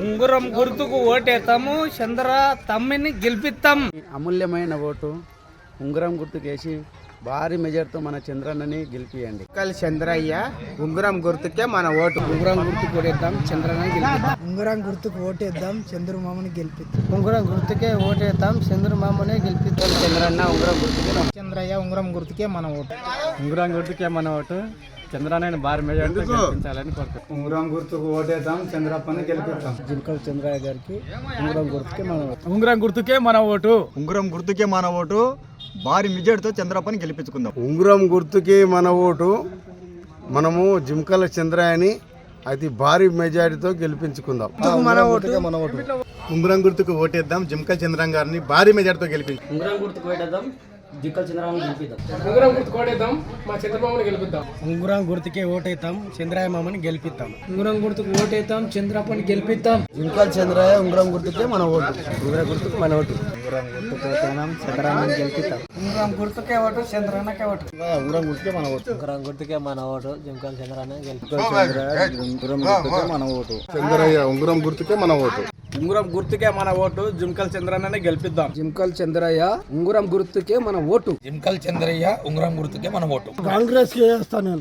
ఉంగురం గుర్తుకు ఓటేస్తాము చంద్ర తమ్మిని గెలిపిస్తాం అమూల్యమైన ఓటు ఉంగరం గుర్తుకేసి భారీ మెజార్తో మన చంద్రన్నని గెలిపియండి. కల్ చంద్రయ్య ఉంగరం గుర్తుకే మన ఓటు. ఉంగరం గుర్తు కొడేద్దాం చంద్రన్నని గెలిపిద్దాం. ఉంగరం గుర్తుకు ఓటేద్దాం చంద్రమామని గెలిపిద్దాం. ఉంగరం గుర్తుకే ఓటేద్దాం చంద్రమామనే గెలిపిద్దాం. చంద్రన్న ఉంగరం గుర్తుకే చంద్రయ్య ఉంగరం గుర్తుకే మన ఓటు. ఉంగరం గుర్తుకే మన ఓటు. చంద్రన్నని భారీ గెలిపించాలని కోరుకుంటున్నాం. ఉంగరం గుర్తుకు ఓటేద్దాం చంద్రప్పని గెలిపిద్దాం. జింకల్ చంద్రయ్య గారికి ఉంగరం గుర్తుకే మన ఓటు. ఉంగరం గుర్తుకే మన ఓటు. ఉంగరం గుర్తుకే మన ఓటు. భారీ మెజార్టీతో చంద్రప్పని గెలిపించుకుందాం. ఉంగరం గుర్తుకి మన ఓటు. మనము జింకల చంద్రయ్యని అతి భారీ మెజారిటీతో గెలిపించుకుందాం. మన ఓటు. మన ఓటు. ఉంగరం గుర్తుకు ఓటేద్దాం జిమ్కా చంద్రం గారిని భారీ మెజార్టీతో గెలిపించు. ఉంగరం గుర్తుకు ఓటేద్దాం జింకల్ చంద్రమామని గెలిపిద్దాం. ఉంగురం గుర్తుకు ఓటేద్దాం మా చంద్రబాబుని గెలిపిద్దాం. ఉంగరం గుర్తుకే చంద్రయ్య మామని గెలిపిద్దాం. ఉంగరం గుర్తుకు ఓటేద్దాం చంద్రప్పని గెలిపిద్దాం. జింకల్ చంద్రయ్య ఉంగరం గుర్తుకే మన ఓటు. ఉంగరం గుర్తుకు మన ఓటు. ఉంగరం గుర్తుకు గెలిపిద్దాం. ఉంగరం గుర్తుకే ఓటు చంద్రన్నకే ఓటు. ఉంగరం గుర్తుకే మన ఓటు. ఉంగరం గుర్తుకే మన ఓటు జింకల్ చంద్రన్న గెలిపి ఉంగరం గుర్తుకే మన ఓటు. చంద్రయ్య ఉంగరం గుర్తుకే మన ఓటు. ఉంగరం గుర్తుకే మన ఓటు జుమ్కల్ చంద్రన్నని గెలిపిద్దాం. జింకల్ చంద్రయ్య ఉంగరం గుర్తుకే మన ఓటు. జిమ్కల్ చంద్రయ్య ఉంగరం గుర్తుకే మన ఓటు. కాంగ్రెస్ వేస్తాను